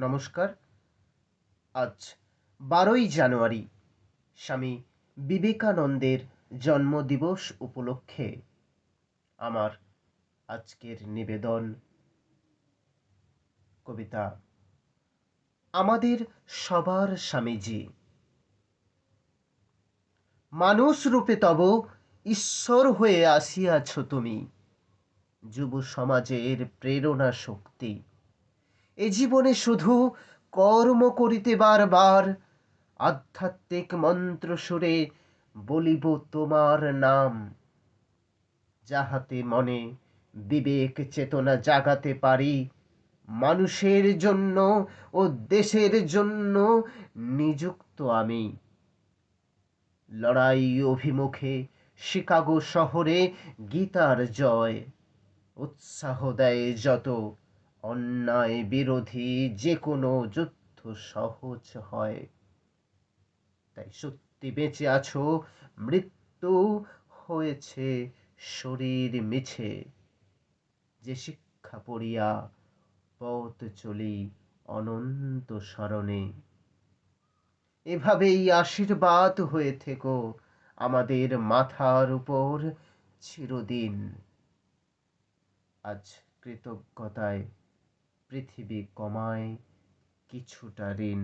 নমস্কার। আজ বারোই জানুয়ারি, স্বামী বিবেকানন্দের জন্মদিবস উপলক্ষে আমার আজকের নিবেদন। কবিতা, আমাদের সবার স্বামীজি। মানুষ রূপে তব ঈশ্বর হয়ে আসিয়াছ তুমি, যুব সমাজের প্রেরণা শক্তি এ জীবনে শুধু কর্ম করিতে বারবার। আধ্যাত্মিক মন্ত্র সুরে বলিব তোমার নাম। যাহাতে মনে বিবেক চেতনা জাগাতে পারি, মানুষের জন্য ও দেশের জন্য নিযুক্ত আমি। লড়াই অভিমুখে শিকাগো শহরে গীতার জয়, উৎসাহ দেয় যত অন্যায় বিরোধী যে কোনো যুদ্ধ সহজ হয়। তাই সত্যি বেঁচে আছো, মৃত্যু হয়েছে শরীর মিছে। যে শিক্ষা পড়িয়া পথ চলি অনন্ত স্মরণে। এভাবেই আশীর্বাদ হয়ে থেকো আমাদের মাথার উপর চিরদিন। আজ কৃতজ্ঞতায় পৃথিবী কমায় কিছুটা ঋণ।